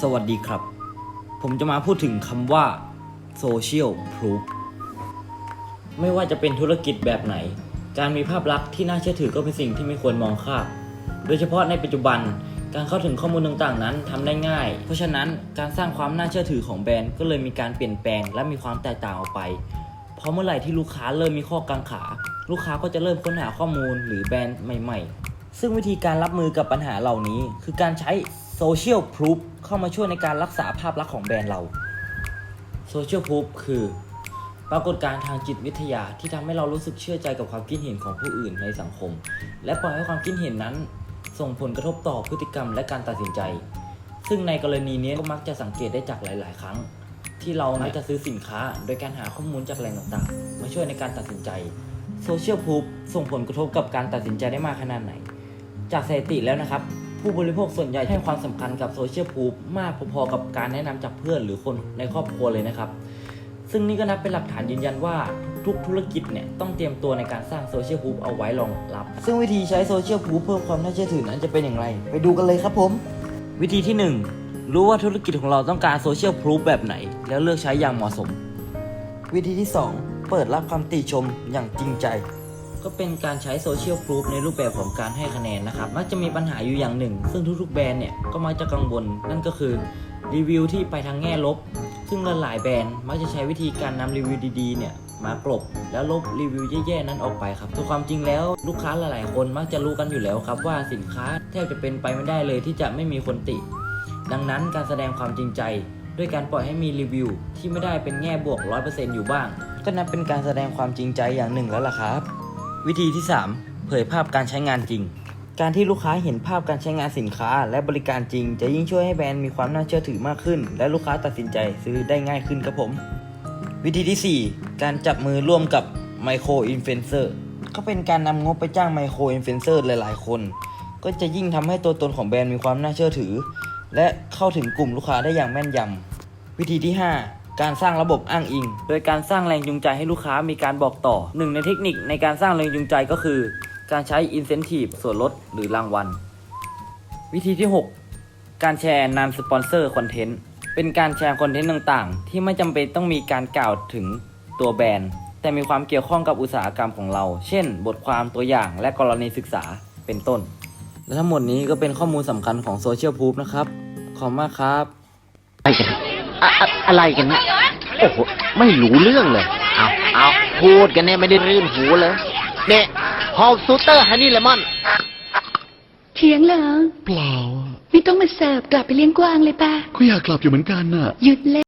สวัสดีครับ ผมจะมาพูดถึงคำว่า social proof ไม่ว่าจะเป็นธุรกิจแบบไหน การมีภาพลักษณ์ที่น่าเชื่อถือก็เป็นสิ่งที่ไม่ควรมองข้ามโดยเฉพาะในปัจจุบันการเข้าถึงข้อมูลต่างๆ นั้นทำได้ง่าย เพราะฉะนั้นการสร้างความน่าเชื่อถือของแบรนด์ก็เลยมีการเปลี่ยนแปลงและมีความแตกต่างออกไป เพราะเมื่อไหร่ที่ลูกค้าเริ่มมีข้อกังขา ลูกค้าก็จะเริ่มค้นหาข้อมูลหรือแบรนด์ใหม่ ๆ ซึ่งวิธีการรับมือกับปัญหาเหล่านี้ คือการใช้ Social Proof เข้ามาช่วยในการรักษาภาพลักษณ์ของแบรนด์เรา Social Proof คือ ปรากฏการณ์ทางจิตวิทยาที่ทำให้เรารู้สึกเชื่อใจกับความคิดเห็นของผู้อื่นในสังคม และปล่อยให้ความคิดเห็นนั้น ส่งผลกระทบต่อพฤติกรรมและการตัดสินใจ ซึ่งในกรณีนี้ก็มักจะสังเกตได้จากหลาย ๆ ครั้ง ที่เรามักจะซื้อสินค้า โดยการหาข้อมูลจากแหล่งต่าง ๆ มาช่วยในการตัดสินใจ Social Proof ส่งผลกระทบกับการตัดสินใจได้มากขนาดไหน จากสถิติแล้วนะครับ ผู้บริโภคส่วนใหญ่ให้ความสำคัญกับโซเชียลพูฟมากพอๆกับการแนะนำจากเพื่อนหรือคนในครอบครัวเลยนะครับ ซึ่งนี่ก็นับเป็นหลักฐานยืนยันว่าทุกธุรกิจเนี่ยต้องเตรียมตัวในการสร้างโซเชียลพูฟเอาไว้รองรับ ซึ่งวิธีใช้โซเชียลพูฟเพิ่มความน่าเชื่อถือนั้นจะเป็นอย่างไร ไปดูกันเลยครับผม วิธีที่ 1 รู้ว่าธุรกิจของเราต้องการโซเชียลพูฟแบบไหน แล้วเลือกใช้อย่างเหมาะสม วิธีที่ 2 เปิดรับคำติชมอย่างจริงใจ ก็เป็นการใช้โซเชียลพ o ูฟในรูปแบบของการให้คะแนนนะครับ มักจะมีปัญหาอยู่อย่างหนึ่ง ซึ่งทุกๆแบรนด์เนี่ยก็มักจะกังวล นั่นก็คือรีวิวที่ไปทางแง่ลบ ซึ่งหลายแบรนด์มักจะใช้วิธีการนำรีวิวดีๆเนี่ยมากลบแล้วลบรีวิวแย่ๆนั้นออกไปครับแต่ความจริงแล้วลูกค้าหลายๆ คนมักจะรู้กันอยู่แล้วครับว่าสินค้าแทบจะเป็นไปไม่ได้เลยที่จะไม่มีคนติ ดังนั้นการแสดงความจริงใจ ด้วยการปล่อยให้มีรีวิว ที่ไม่ได้เป็นแง่บวก 100%อยู่บ้าง ก็นับเป็นการแสดงความจริงใจอย่างหนึ่งแล้วล่ะครับ วิธีที่ 3 เผยภาพการใช้งานจริง การที่ลูกค้าเห็นภาพการใช้งานสินค้า และบริการจริง จะยิ่งช่วยให้แบรนด์มีความน่าเชื่อถือมากขึ้น และลูกค้าตัดสินใจซื้อได้ง่ายขึ้นครับผม วิธีที่ 4 การจับมือร่วมกับไมโครอินฟลูเอนเซอร์ก็เป็นการนำงบไปจ้างไมโครอินฟลูเอนเซอร์หลาย ๆ คน ก็จะยิ่งทำให้ตัวตนของแบรนด์มีความน่าเชื่อถือ และเข้าถึงกลุ่มลูกค้าได้อย่างแม่นยำวิธีที่ 5 การสร้างระบบอ้างอิง โดยการสร้างแรงจูงใจให้ลูกค้ามีการบอกต่อ หนึ่งในเทคนิคในการสร้างแรงจูงใจก็คือ การใช้ incentive ส่วนลดหรือรางวัล วิธีที่ 6 การแชร์น n สปอนเซอร์คอนเทนต์ เป็นการแชร์คอนเทนต์ต่างๆ ที่ไม่จำเป็นต้องมีการกล่าวถึงตัวแบรนด์ แต่มีความเกี่ยวข้องกับอุตสาหกรรมของเรา เช่น บทความตัวอย่างและกรณีศึกษาเป็นต้น และทั้งหมดนี้ก็เป็นข้อมูลสำคัญของโซเชียลพูฟนะครับ ขอบคุณมากครับ อะไรกันอะอะอะไรกันเนี่ยโอ้โหไม่รู้เรื่องเลย เอาเอาพูดกันเนี่ยไม่ได้รื่นหูเลยเนี่ยฮอลซูเตอร์ฮันนี่เลมอน เถียงเหรอเปล่า ไม่ต้องมาเสิร์ฟกลับไปเลี้ยงกวางเลยป่ะก็อยากกลับอยู่เหมือนกันน่ะ หยุดเลย